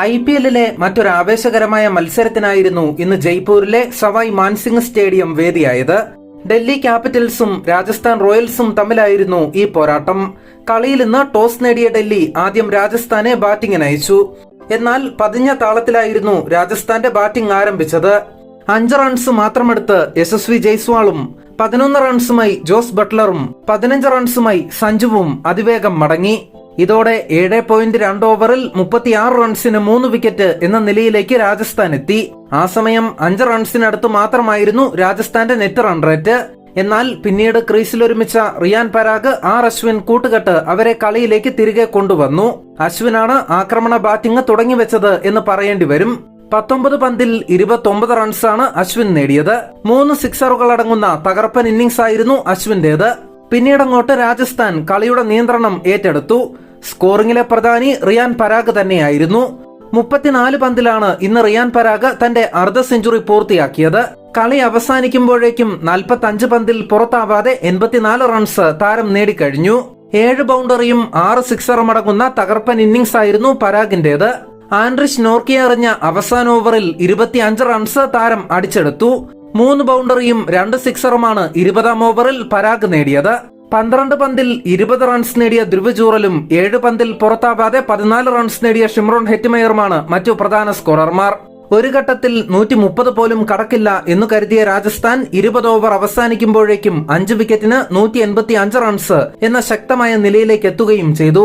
I P എല്ലിലെ മറ്റൊരു ആവേശകരമായ മത്സരത്തിനായിരുന്നു ഇന്ന് ജയ്പൂരിലെ സവായ് മാൻസിംഗ് സ്റ്റേഡിയം വേദിയായത്. ഡൽഹി ക്യാപിറ്റൽസും രാജസ്ഥാൻ റോയൽസും തമ്മിലായിരുന്നു ഈ പോരാട്ടം. കളിയിൽ ഇന്ന് ടോസ് നേടിയ ഡൽഹി ആദ്യം രാജസ്ഥാനെ ബാറ്റിംഗിന് അയച്ചു. എന്നാൽ പതിഞ്ഞ താളത്തിലായിരുന്നു രാജസ്ഥാന്റെ ബാറ്റിംഗ് ആരംഭിച്ചത്. അഞ്ച് റൺസ് മാത്രമെടുത്ത് യശസ്വി ജയ്സ്വാളും പതിനൊന്ന് റൺസുമായി ജോസ് ബട്ട്ലറും പതിനഞ്ച് റൺസുമായി സഞ്ജുവും അതിവേഗം മടങ്ങി. ഇതോടെ ഏഴ് പോയിന്റ് രണ്ട് ഓവറിൽ മുപ്പത്തിയാറ് റൺസിന് മൂന്ന് വിക്കറ്റ് എന്ന നിലയിലേക്ക് രാജസ്ഥാൻ എത്തി. ആ സമയം അഞ്ച് റൺസിനടുത്ത് മാത്രമായിരുന്നു രാജസ്ഥാന്റെ നെറ്റ് റൺ റേറ്റ് എന്നാൽ പിന്നീട് ക്രീസിലൊരുമിച്ച റിയാൻ പരാഗ് ആർ അശ്വിൻ കൂട്ടുകെട്ട് അവരെ കളിയിലേക്ക് തിരികെ കൊണ്ടുവന്നു. അശ്വിനാണ് ആക്രമണ ബാറ്റിംഗ് തുടങ്ങിവെച്ചത് എന്ന് പറയേണ്ടി വരും. പത്തൊമ്പത് പന്തിൽ ഇരുപത്തൊമ്പത് റൺസാണ് അശ്വിൻ നേടിയത്. മൂന്ന് സിക്സറുകൾ അടങ്ങുന്ന തകർപ്പൻ ഇന്നിംഗ്സ് ആയിരുന്നു അശ്വിന്റേത്. പിന്നീടങ്ങോട്ട് രാജസ്ഥാൻ കളിയുടെ നിയന്ത്രണം ഏറ്റെടുത്തു. സ്കോറിംഗിലെ പ്രധാനി റിയാൻ പരാഗ് തന്നെയായിരുന്നു. മുപ്പത്തിനാല് പന്തിലാണ് ഇന്ന് റിയാൻ പരാഗ് തന്റെ അർദ്ധ സെഞ്ചുറി പൂർത്തിയാക്കിയത്. കളി അവസാനിക്കുമ്പോഴേക്കും നാൽപ്പത്തി അഞ്ച് പന്തിൽ പുറത്താവാതെ എൺപത്തിനാല് റൺസ് താരം നേടിക്കഴിഞ്ഞു. ഏഴ് ബൗണ്ടറിയും ആറ് സിക്സറും അടങ്ങുന്ന തകർപ്പൻ ഇന്നിംഗ്സ് ആയിരുന്നു പരാഗിന്റേത്. ആൻഡ്രിഷ് നോർക്കിയ എറിഞ്ഞ അവസാന ഓവറിൽ ഇരുപത്തിയഞ്ച് റൺസ് താരം അടിച്ചെടുത്തു. മൂന്ന് ബൗണ്ടറിയും രണ്ട് സിക്സറുമാണ് ഇരുപതാം ഓവറിൽ പരാഗ് നേടിയത്. പന്ത്രണ്ട് പന്തിൽ ഇരുപത് റൺസ് നേടിയ ധ്രുവ് ജൂറലും ഏഴ് പന്തിൽ പുറത്താവാതെ പതിനാല് റൺസ് നേടിയ ഷിമ്രോൺ ഹെറ്റ്മയറുമാണ് മറ്റു പ്രധാന സ്കോറർമാർ. ഒരു ഘട്ടത്തിൽ നൂറ്റി മുപ്പത് പോലും കടക്കില്ല എന്ന് കരുതിയ രാജസ്ഥാൻ ഇരുപത് ഓവർ അവസാനിക്കുമ്പോഴേക്കും അഞ്ച് വിക്കറ്റിന് നൂറ്റി എൺപത്തി അഞ്ച് റൺസ് എന്ന ശക്തമായ നിലയിലേക്ക് എത്തുകയും ചെയ്തു.